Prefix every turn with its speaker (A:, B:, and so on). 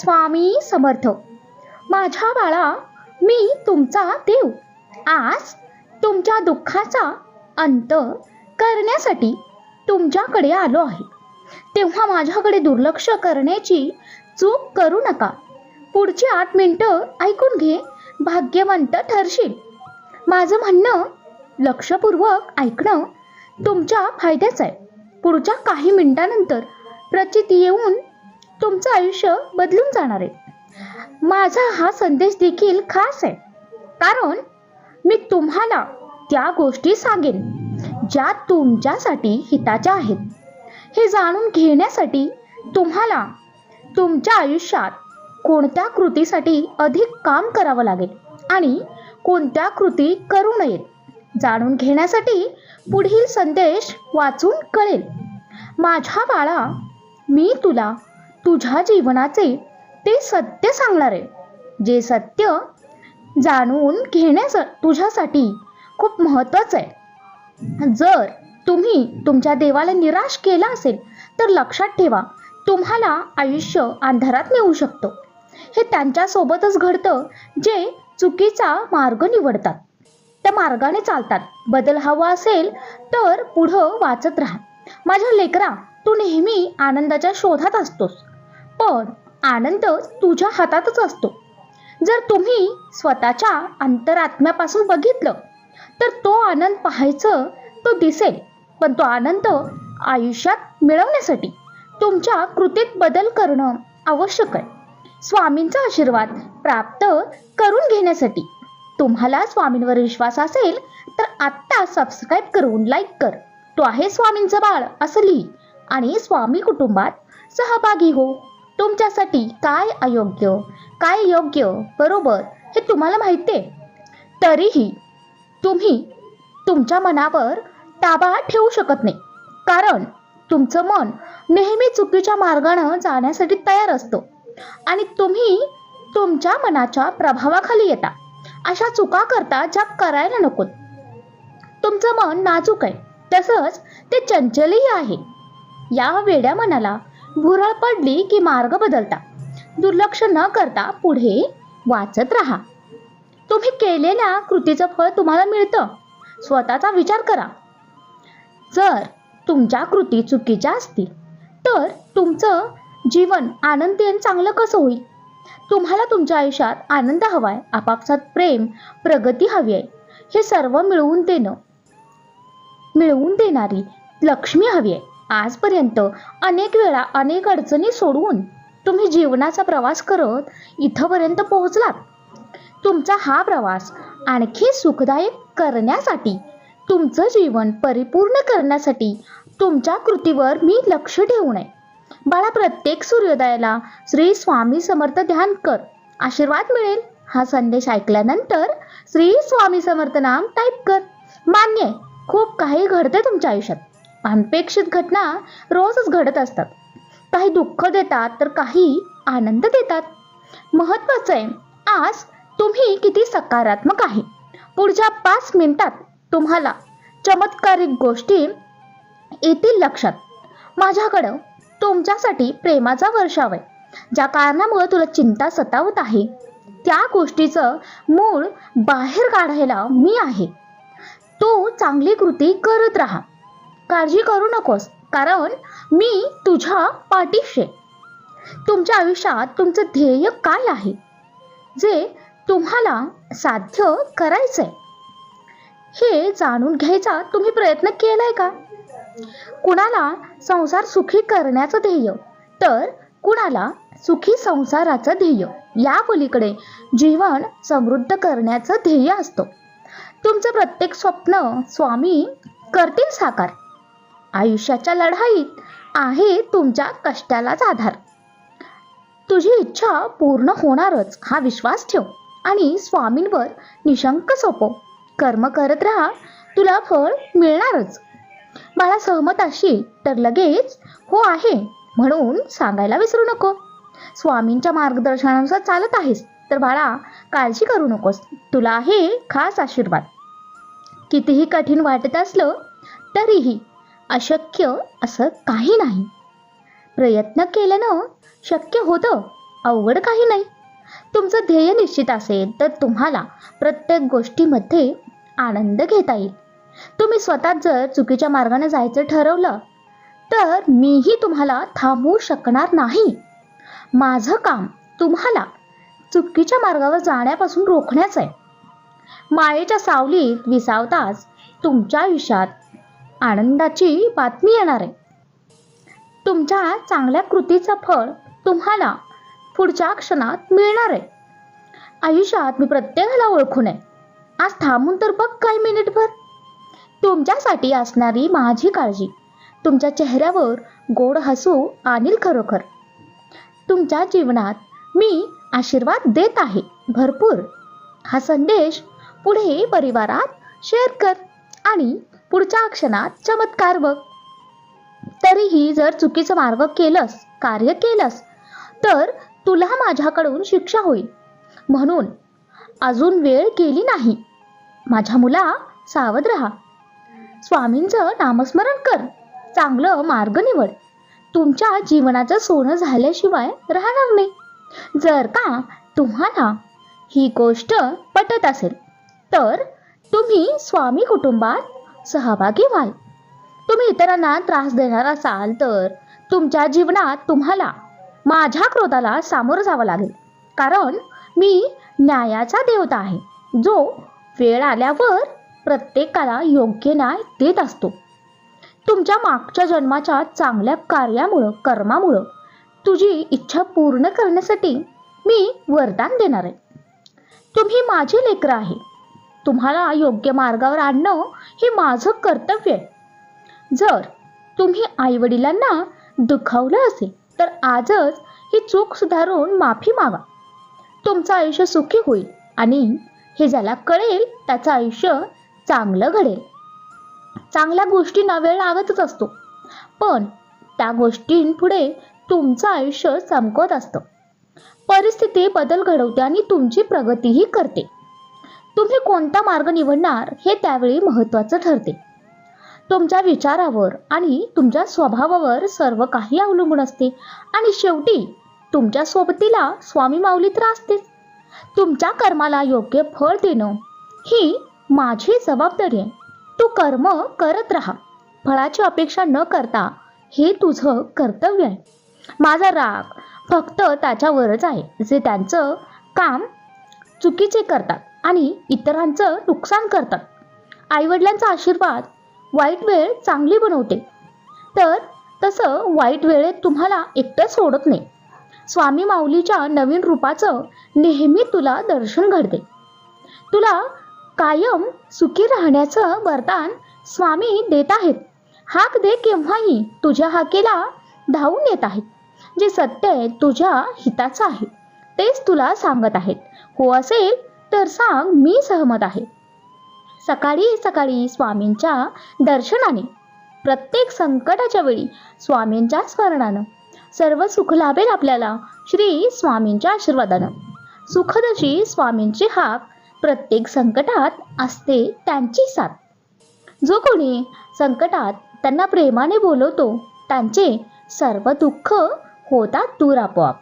A: स्वामी समर्थ. माझ्या बाळा मी तुमचा देव. आज तुमच्या दुःखाचा अंत करण्यासाठी तुमच्याकडे आलो आहे. तेव्हा माझ्याकडे दुर्लक्ष करण्याची चूक करू नका. पुढची आठ मिनटं ऐकून घे भाग्यवंत ठरशील. माझं म्हणणं लक्षपूर्वक ऐकणं तुमच्या फायद्याचं आहे. पुढच्या काही मिनिटानंतर प्रचिती येऊन तुमचं आयुष्य बदलून जाणार आहे. माझा हा संदेश देखील खास आहे. कारण मी तुम्हाला त्या गोष्टी सांगेन ज्या तुमच्यासाठी हिताच्या आहेत. हे जाणून घेण्यासाठी तुम्हाला तुमच्या आयुष्यात कोणत्या कृतीसाठी अधिक काम करावं लागेल आणि कोणत्या कृती करू नयेत जाणून घेण्यासाठी पुढील संदेश वाचून कळेल. माझ्या बाळा मी तुला तुझ्या जीवनाचे ते सत्य सांगणार आहे. जे सत्य जाणून घेण्यास तुझ्यासाठी खूप महत्त्वाचं आहे. जर तुम्ही तुमच्या देवाला निराश केला असेल तर लक्षात ठेवा तुम्हाला आयुष्य अंधारात नेऊ शकतो. हे त्यांच्यासोबतच घडतं जे चुकीचा मार्ग निवडतात. त्या मार्गाने चालतात. बदल हवा असेल तर पुढं वाचत राहा. माझ्या लेकरा तू नेहमी आनंदाच्या शोधात असतोस. पण आनंद तुझ्या हातातच असतो. जर तुम्ही स्वतःच्या अंतरात्म्यापासून बघितलं तर तो आनंद पाहायचं तो दिसेल पण तो आनंद आयुष्यात मिळवण्यासाठी तुमच्या कृतीत बदल करणं आवश्यक आहे. स्वामींचा आशीर्वाद प्राप्त करून घेण्यासाठी तुम्हाला स्वामींवर विश्वास असेल तर आत्ता सबस्क्राईब करून लाईक कर. तो आहे स्वामींचं बाळ असं लिही आणि स्वामी कुटुंबात सहभागी हो. तुमच्यासाठी काय अयोग्य? काय योग्य? बरोबर हे तुम्हाला माहिती आहे. तरीही तुम्ही तुमच्या मनावर ताबा ठेवू शकत नाही. कारण तुमचं मन नेहमी चुकीच्या मार्गानं जाण्यासाठी तयार असतं. आणि तुम्ही तुमच्या मनाच्या प्रभावाखाली येता. अशा चुका करता ज्या करायला नकोत. तुमचं मन नाजूक आहे. तसंच ते चंचलही आहे. या वेड्या मनाला भुरळ पडली की मार्ग बदलता. दुर्लक्ष न करता पुढे वाचत राहा. तुम्ही केलेल्या कृतीचं फळ तुम्हाला मिळतं. स्वतःचा विचार करा. जर तुमच्या कृती चुकीच्या असतील तर तुमचं जीवन आनंदी आणि चांगलं कसं होईल? तुम्हाला तुमच्या आयुष्यात आनंद हवाय आपापसात प्रेम प्रगती हवी आहे. हे सर्व मिळवून देणं मिळवून देणारी लक्ष्मी हवी आहे. आजपर्यंत अनेक वेळा अनेक अडचणी सोडवून तुम्ही जीवनाचा प्रवास करत इथंपर्यंत पोहोचलात. तुमचा हा प्रवास आणखी सुखदायक करण्यासाठी तुमचं जीवन परिपूर्ण करण्यासाठी तुमच्या कृतीवर मी लक्ष ठेवू नये. बाळा प्रत्येक सूर्योदयाला श्री स्वामी समर्थ ध्यान कर. आशीर्वाद मिळेल. हा संदेश ऐकल्यानंतर श्री स्वामी समर्थ नाम टाईप कर. मान्य खूप काही घडते तुमच्या आयुष्यात. अनपेक्षित घटना रोजच घडत असतात. काही दुःख देतात तर काही आनंद देतात. महत्वाचं आहे आज तुम्ही किती सकारात्मक आहे. पुढच्या पाच मिनिटात तुम्हाला चमत्कारिक गोष्टी येतील लक्षात. माझ्याकडं तुमच्यासाठी प्रेमाचा वर्षाव आहे. ज्या कारणामुळे तुला चिंता सतावत आहे त्या गोष्टीचं मूळ बाहेर काढायला मी आहे. तू चांगली कृती करत राहा. काळजी करू नकोस. कारण मी तुझ्या पाठीशी तुमच्या आयुष्यात तुमचं ध्येय काय आहे? जे तुम्हाला साध्य करायचंय. हे जाणून घ्यायचा तुम्ही प्रयत्न केलाय का? कुणाला संसार सुखी करण्याचं ध्येय? तर कुणाला सुखी संसाराचं ध्येय? या पलीकडे जीवन समृद्ध करण्याचं ध्येय असतं. तुमचं प्रत्येक स्वप्न स्वामी करतील साकार. आयुष्याच्या लढाईत आहे तुमच्या कष्टालाच आधार. तुझी इच्छा पूर्ण होणारच हा विश्वास ठेव आणि स्वामींवर निशंक सोपव. कर्म करत राहा तुला फळ मिळणारच. बाळा सहमत असशील तर लगेच हो आहे म्हणून सांगायला विसरू नको. स्वामींच्या मार्गदर्शनानुसार चालत आहेस तर बाळा काळजी करू नकोस. तुला आहे खास आशीर्वाद. कितीही कठीण वाटत असलं तरीही अशक्य असं काही नाही. प्रयत्न केल्यानं शक्य होतं अवघड काही नाही. तुमचं ध्येय निश्चित असेल तर तुम्हाला प्रत्येक गोष्टीमध्ये आनंद घेता येईल. तुम्ही स्वतः जर चुकीच्या मार्गाने जायचं ठरवलं तर मीही तुम्हाला थांबवू शकणार नाही. माझं काम तुम्हाला चुकीच्या मार्गावर जाण्यापासून रोखण्याचं आहे. मायेच्या सावलीत विसावताच तुमच्या आयुष्यात आनंदाची बातमी येणार आहे. तुमच्या चांगल्या कृतीचं फळ तुम्हाला पुढच्या क्षणात मिळणार आहे. आयुष्यात मी प्रत्येकाला ओळखून आहे. आज थांबून तर बघ काही मिनिटभर. तुमच्यासाठी असणारी माझी काळजी तुमच्या चेहऱ्यावर गोड हसू आणील खरोखर. तुमच्या जीवनात मी आशीर्वाद देत आहे भरपूर. हा संदेश पुढे परिवारात शेअर कर आणि पुढच्या क्षणात चमत्कार बघ. तरीही जर चुकीचं मार्ग केलंस कार्य केलंस तर तुला माझ्याकडून शिक्षा होईल. म्हणून अजून वेळ गेली नाही. माझ्या मुला सावध राहा. स्वामींचं नामस्मरण कर. चांगलं मार्ग निवड. तुमच्या जीवनाचं सोनं झाल्याशिवाय राहणार नाही जर का तुम्हाला ही गोष्ट पटत असेल तर तुम्ही स्वामी कुटुंबात सहभागी व्हाल. तुम्ही इतरांना त्रास देणार असाल तर तुमच्या जीवनात तुम्हाला माझ्या क्रोधाला सामोरं जावं लागेल. कारण मी न्यायाचा देवता आहे. जो वेळ आल्यावर प्रत्येकाला योग्य न्याय देत असतो. तुमच्या मागच्या जन्माच्या चांगल्या कार्यामुळं कर्मामुळं तुझी इच्छा पूर्ण करण्यासाठी मी वरदान देणार आहे. तुम्ही माझी लेकरं आहे. तुम्हाला योग्य मार्गावर आणणं हे माझं कर्तव्य आहे. जर तुम्ही आईवडिलांना दुखावलं असेल तर आजच ही चूक सुधारून माफी मागा. तुमचं आयुष्य सुखी होईल आणि हे ज्याला कळेल त्याचं आयुष्य चांगलं घडेल. चांगल्या गोष्टींना वेळ लागतच असतो पण त्या गोष्टींपुढे तुमचं आयुष्य चमकत असतं. परिस्थिती बदल घडवते आणि तुमची प्रगतीही करते. तुम्ही कोणता मार्ग निवडणार हे त्यावेळी महत्त्वाचं ठरते. तुमच्या विचारावर आणि तुमच्या स्वभावावर सर्व काही अवलंबून असते आणि शेवटी तुमच्या सोबतीला स्वामी माऊली तर असतेच. तुमच्या कर्माला योग्य फळ देणं ही माझी जबाबदारी आहे. तू कर्म करत राहा. फळाची अपेक्षा न करता हे तुझं कर्तव्य आहे. माझा राग फक्त त्याच्यावरच आहे जे त्यांचं काम चुकीचे करतात. आणि इतरांचं नुकसान करतात. आईवडिलांचा आशीर्वाद वाईट वेळ चांगली बनवते. तर तसं वाईट वेळेत तुम्हाला एकटं सोडत नाही. स्वामी माऊलीच्या नवीन रूपाचं नेहमी तुला दर्शन घडते. तुला कायम सुखी राहण्याचं वरदान स्वामी देत आहेत. हाक दे केव्हाही तुझ्या हाकेला धावून येत आहेत. जे सत्य आहे तुझ्या हिताचं आहे. तेच तुला सांगत आहेत. हो असेल तर सांग मी सहमत आहे. सकाळी सकाळी स्वामींच्या दर्शनाने प्रत्येक संकटाच्या वेळी स्वामींच्या स्मरणानं सर्व सुख लाभेल आपल्याला श्री स्वामींच्या आशीर्वादानं. सुखदशी स्वामींची हाक प्रत्येक संकटात असते त्यांची साथ. जो कोणी संकटात त्यांना प्रेमाने बोलवतो त्यांचे सर्व दुःख होतात दूर आपोआप.